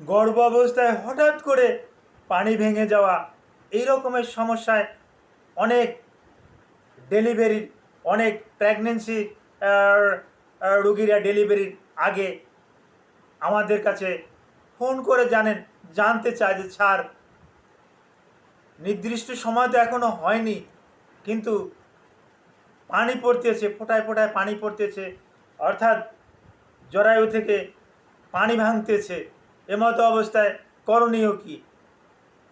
গর্ভ অবস্থায় হঠাৎ করে পানি ভেঙে যাওয়া, এই রকমের সমস্যায় অনেক ডেলিভারির অনেক প্রেগনেন্সি রুগীরা ডেলিভারির আগে আমাদের কাছে ফোন করে জানেন, জানতে চায় যে ছাড় নির্দিষ্ট সময় তো এখনও হয়নি, কিন্তু পানি পড়তেছে, ফোটায় ফোটায় পানি পড়তেছে, অর্থাৎ জরায়ু থেকে পানি ভাঙতেছে। এমতো অবস্থায় করণীয় কি?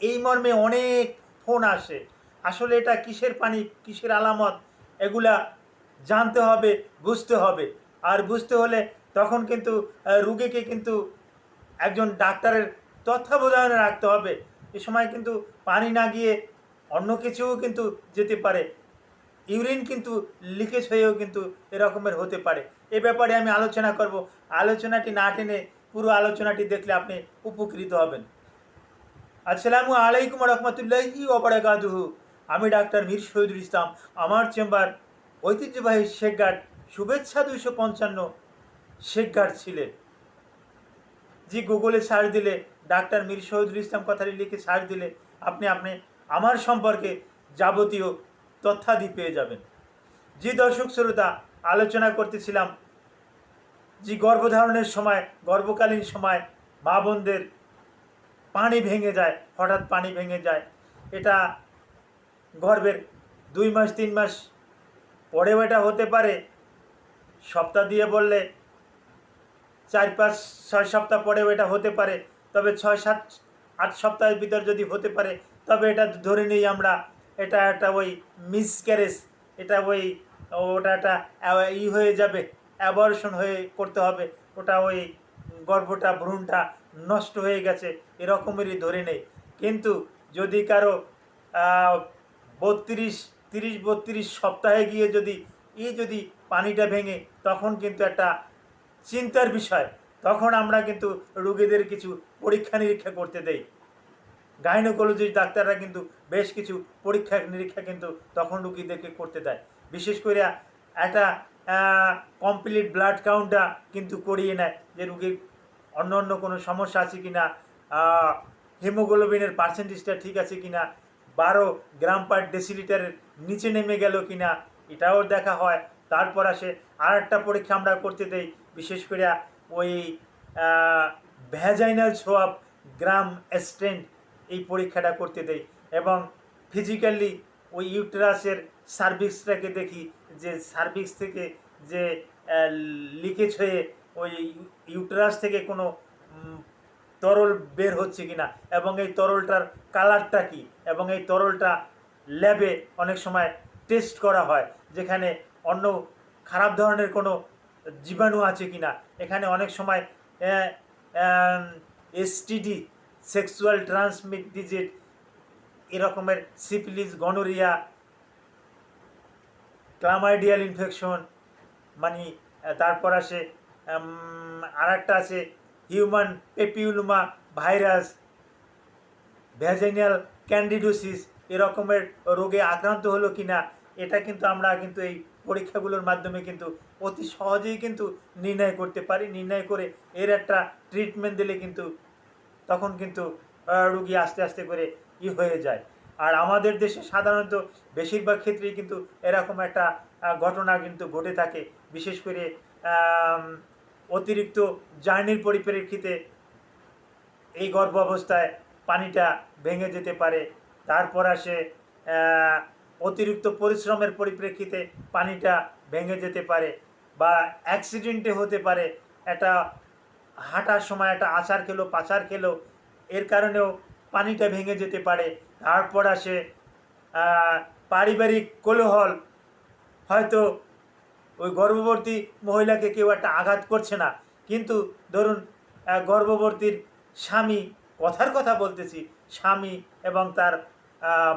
এই মর্মে অনেক ফোন আসে। আসলে এটা কিসের পানি, কিসের আলামত? এগুলা জানতে হবে, বুঝতে হবে। আর বুঝতে হলে তখন কিন্তু রুগীকে কিন্তু একজন ডাক্তারের তত্ত্বাবধানে রাখতে হবে। এ সময় কিন্তু পানি না গিয়ে অন্য কিছুও কিন্তু যেতে পারে। ইউরিন কিন্তু লিকেজ হয়েও কিন্তু এরকমের হতে পারে। এ ব্যাপারে আমি আলোচনা করব। আলোচনাটি না টেনে পুরো আলোচনাটি দেখলে আপনি উপকৃত হবেন। আসসালামু আলাইকুম রহমতুল্লাহি ওবরাকাতুহু আমি ডাক্তার মীর শহীদুল ইসলাম। আমার চেম্বার ঐতিহ্যবাহী শেখঘাট শুভেচ্ছা দুইশো পঞ্চান্ন শেখঘাট ছিলেন যে গুগলে সার্চ দিলে ডাক্তার মীর শহীদুল ইসলাম কথাটি লিখে সার্চ দিলে আপনি আপনি আমার সম্পর্কে যাবতীয় তথ্যাদি পেয়ে যাবেন। যে দর্শক শ্রোতা, আলোচনা করতেছিলাম যে গর্ভধারণের সময়, গর্ভকালীন সময় মা বোনদের পানি ভেঙে যায়, হঠাৎ পানি ভেঙে যায়, এটা গর্ভের দুই মাস, তিন মাস পরেও এটা হতে পারে। সপ্তাহ দিয়ে বললে চার, পাঁচ, ছয় সপ্তাহ পরেও এটা হতে পারে। তবে ছয়, সাত, আট সপ্তাহের ভিতর যদি হতে পারে, তবে এটা ধরে নিই আমরা, এটা একটা ওই মিসক্যারেজ এটা ওই, ওটা একটা ই হয়ে যাবে। অ্যাবর্শন হয়ে করতে হবে। ওটা ওই গর্ভটা, ভ্রূণটা নষ্ট হয়ে গেছে, এরকমেরই ধরে নেই। কিন্তু যদি কারও বত্রিশ, তিরিশ, বত্রিশ সপ্তাহে গিয়ে যদি এই যদি পানিটা ভেঙে, তখন কিন্তু একটা চিন্তার বিষয়। তখন আমরা কিন্তু রুগীদের কিছু পরীক্ষা নিরীক্ষা করতে দেই। গাইনোকোলজিস্ট ডাক্তাররা কিন্তু বেশ কিছু পরীক্ষা নিরীক্ষা কিন্তু তখন রুগীদেরকে করতে দেয়। বিশেষ করে একটা কমপ্লিট ব্লাড কাউন্টটা কিন্তু করিয়ে নেয় যে রুগীর অন্য অন্য কোনো সমস্যা আছে কি না হিমোগ্লোবিনের পার্সেন্টেজটা ঠিক আছে কি না বারো গ্রাম পার ডেসিলিটারের নিচে নেমে গেল কি না এটাও দেখা হয়। তারপর আসে আর একটা পরীক্ষা আমরা করতে দেই, বিশেষ করে ওই ভ্যাজাইনাল সোয়াব গ্রাম স্ট্রেন্ট এই পরীক্ষাটা করতে দেই। এবং ফিজিক্যালি ওই ইউটেরাসের সার্ভিক্সটাকে দেখি, যে সার্ভিক্স থেকে যে লিকেজ হয়ে ওই ইউটেরাস থেকে কোনো তরল বের হচ্ছে কিনা এবং এই তরলটার কালারটা কি এবং এই তরলটা ল্যাবে অনেক সময় টেস্ট করা হয়, যেখানে অন্য খারাপ ধরনের কোনো জীবাণু আছে কিনা। এখানে অনেক সময় এসটিডি সেক্সুয়াল ট্রান্সমিট ডিজিট এরকমের সিপিলিস গনোরিয়া ক্লামাইডিয়াল ইনফেকশন মানে তারপর আসে আর একটা আছে human papilloma virus vaginal candidiasis এরকমের রোগে আক্রান্ত হলো কি না এটা কিন্তু আমরা কিন্তু এই পরীক্ষাগুলোর মাধ্যমে কিন্তু অতি সহজেই কিন্তু নির্ণয় করতে পারি। নির্ণয় করে এর একটা ট্রিটমেন্ট দিলে কিন্তু তখন কিন্তু রুগী আস্তে আস্তে করে ই হয়ে যায়। আর আমাদের দেশে সাধারণত বেশিরভাগ ক্ষেত্রেই কিন্তু এরকম একটা ঘটনা কিন্তু ঘটে থাকে। বিশেষ করে অতিরিক্ত জার্নির পরিপ্রেক্ষিতে এই গর্ভ অবস্থায় পানিটা ভেঙে যেতে পারে। তারপর আসে অতিরিক্ত পরিশ্রমের পরিপ্রেক্ষিতে পানিটা ভেঙে যেতে পারে বা অ্যাক্সিডেন্টে হতে পারে। একটা হাঁটার সময় একটা আচার খেলো পাচার খেলো, এর কারণেও পানিটা ভেঙে যেতে পারে। তারপর আসে পারিবারিক কোলাহল। হয়তো ওই গর্ভবতী মহিলাকে কেউ একটা আঘাত করছে না, কিন্তু ধরুন গর্ভবতীর স্বামী, কথার কথা বলতেছি, স্বামী এবং তার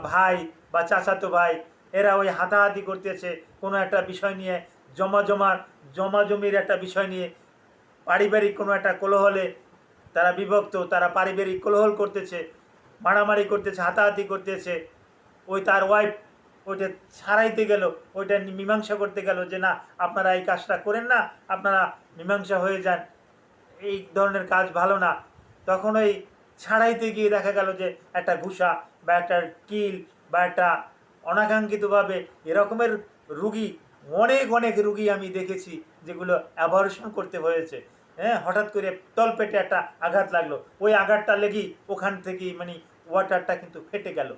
ভাই বা চাচাতো ভাই, এরা ওই হাতাহাতি করতেছে কোনো একটা বিষয় নিয়ে, জমা জমার, জমা জমির একটা বিষয় নিয়ে। পারিবারিক কোনো একটা কোলাহলে তারা বিভক্ত, তারা পারিবারিক কোলাহল করতেছে। মারামারি করতেছে, হাতাহাতি করতেছে। ওই তার ওয়াইফ ওইটা ছাড়াইতে গেল, ওইটা মীমাংসা করতে গেল যে, না, আপনারা এই কাজটা করেন না, আপনারা মীমাংসা হয়ে যান। এই ধরনের কাজ ভালো না। তখন ওই ছাড়াইতে গিয়ে দেখা গেল যে, একটা ঘুষা বা একটা কিল বা একটা অনাকাঙ্ক্ষিতভাবে এরকমের রুগী, অনেক অনেক রুগী আমি দেখেছি যেগুলো অ্যাভারেশন করতে হয়েছে। হ্যাঁ হঠাৎ করে তলপেটে একটা আঘাত লাগল। ওই আঘাতটা লেগেই ওখান থেকেই মানে ওয়াটারটা কিন্তু ফেটে গেল।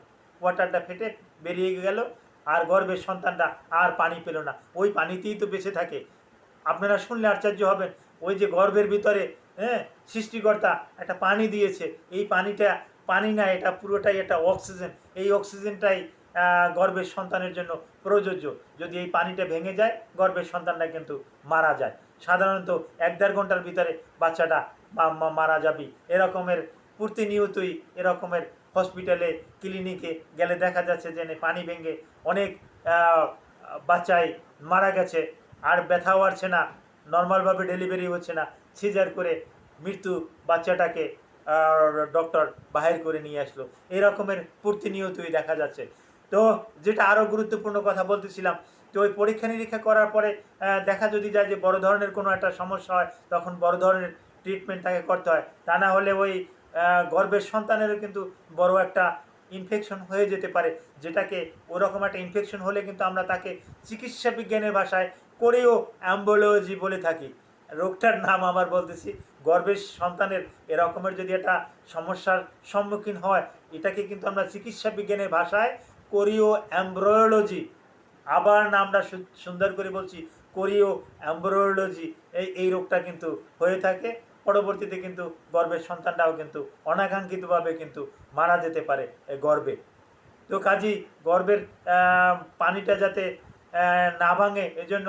ওয়াটারটা ফেটে বেরিয়ে গেল আর গর্ভের সন্তানটা আর পানি পেল না। ওই পানিতেই তো বেঁচে থাকে। আপনারা শুনলে আশ্চর্য হবেন ওই যে গর্ভের ভিতরে হ্যাঁ সৃষ্টিকর্তা একটা পানি দিয়েছে। এই পানিটা পানি না এটা পুরোটাই একটা অক্সিজেন এই অক্সিজেনটাই আহ, গর্ভের সন্তানের জন্য প্রযোজ্য। যদি এই পানিটা ভেঙে যায় গর্ভের সন্তানটা কিন্তু মারা যায়। সাধারণত এক দেড় ঘণ্টার ভিতরে বাচ্চাটা মারা যাবে। এরকমের প্রতিনিয়তই এরকমের হসপিটালে, ক্লিনিকে গেলে দেখা যাচ্ছে যে পানি ভেঙে অনেক বাচ্চাই মারা গেছে। আর ব্যথাও আসছে না, নর্মালভাবে ডেলিভারি হচ্ছে না। সিজার করে মৃত্যু বাচ্চাটাকে ডক্টর বাহির করে নিয়ে আসলো। এই রকমের প্রতিনিয়তই দেখা যাচ্ছে। তো যেটা আরও গুরুত্বপূর্ণ কথা বলতেছিলাম, তো ওই পরীক্ষা নিরীক্ষা করার পরে দেখা যদি যায় যে বড় ধরনের কোনো একটা সমস্যা হয়, তখন বড় ধরনের ট্রিটমেন্ট তাকে করতে হয়। তা না হলে ওই গর্ভের সন্তানেরও কিন্তু বড় একটা ইনফেকশন হয়ে যেতে পারে, যেটাকে ওরকম একটা ইনফেকশন হলে কিন্তু আমরা তাকে চিকিৎসা বিজ্ঞানের ভাষায় করেও অ্যাম্বোলজি বলে থাকি। রোগটার নাম আবার বলতেছি, গর্ভের সন্তানের এরকমের যদি একটা সমস্যার সম্মুখীন হয়, এটাকে কিন্তু আমরা চিকিৎসা বিজ্ঞানের ভাষায় কোরিও অ্যাম্ব্রয়োলজি আবার নামটা সু- সুন্দর করে বলছি, কোরিও অ্যাম্ব্রয়োলজি এই এই রোগটা কিন্তু হয়ে থাকে। পরবর্তীতে কিন্তু গর্বের সন্তানটাও কিন্তু অনাকাঙ্ক্ষিতভাবে কিন্তু মারা যেতে পারে গর্ভে তো কাজী, গর্বের পানিটা যাতে না ভাঙে, এজন্য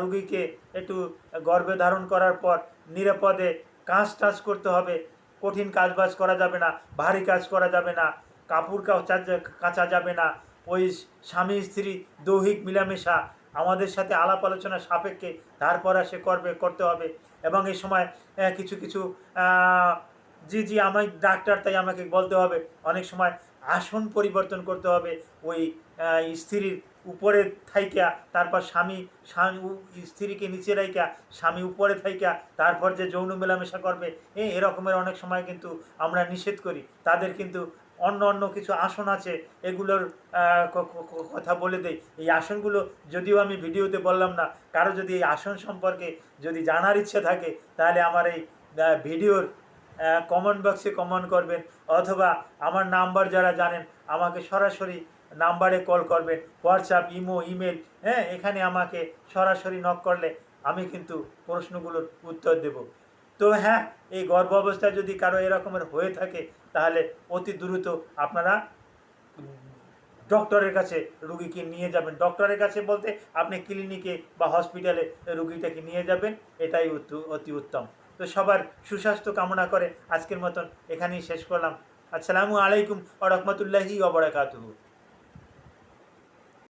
রুগীকে একটু গর্ভে ধারণ করার পর নিরাপদে কাজ টাজ করতে হবে। কঠিন কাজ বাজ করা যাবে না, ভারী কাজ করা যাবে না, কাপড় কাচা কাচা যাবে না, ওই স্বামী, স্ত্রী, দৈহিক মিলামেশা, আমাদের সাথে আলাপ আলোচনা সাপেক্ষে, তারপর সে করবে করতে হবে। এবং এই সময় কিছু কিছু জি জি আমি ডাক্তার, তাই আমাকে বলতে হবে। অনেক সময় আসন পরিবর্তন করতে হবে। ওই স্ত্রীর উপরে থাইকা, তারপর স্বামী স্বামী স্ত্রীকে নিচে রাইকা স্বামী উপরে থাইকা, তারপর যে যৌন মেলামেশা করবে এরকমের অনেক সময় কিন্তু আমরা নিষেধ করি। তাদের কিন্তু অন্য অন্য কিছু আসন আছে, এগুলোর কথা বলে দেই। এই আসনগুলো যদিও আমি ভিডিওতে বললাম না, কারও যদি এই আসন সম্পর্কে যদি জানার ইচ্ছে থাকে, তাহলে আমার এই ভিডিওর কমেন্ট বক্সে কমেন্ট করবেন, অথবা আমার নাম্বার যারা জানেন, আমাকে সরাসরি নাম্বারে কল করবেন হোয়াটসঅ্যাপ ইমো ইমেল হ্যাঁ এখানে আমাকে সরাসরি নক করলে আমি কিন্তু প্রশ্নগুলোর উত্তর দেব। তো হ্যাঁ এই গর্ভ অবস্থায় যদি কারও এরকমের হয়ে থাকে তাহলে অতি দ্রুত আপনারা ডক্টরের কাছে রুগীকে নিয়ে যাবেন। ডক্টরের কাছে বলতে আপনি ক্লিনিকে বা হসপিটালে রুগীটাকে নিয়ে যাবেন, এটাই অতি উত্তম। তো সবার সুস্বাস্থ্য কামনা করে আজকের মতন এখানেই শেষ করলাম। আসসালামু আলাইকুম ও রহমতুল্লাহি ওবরাকাতুহু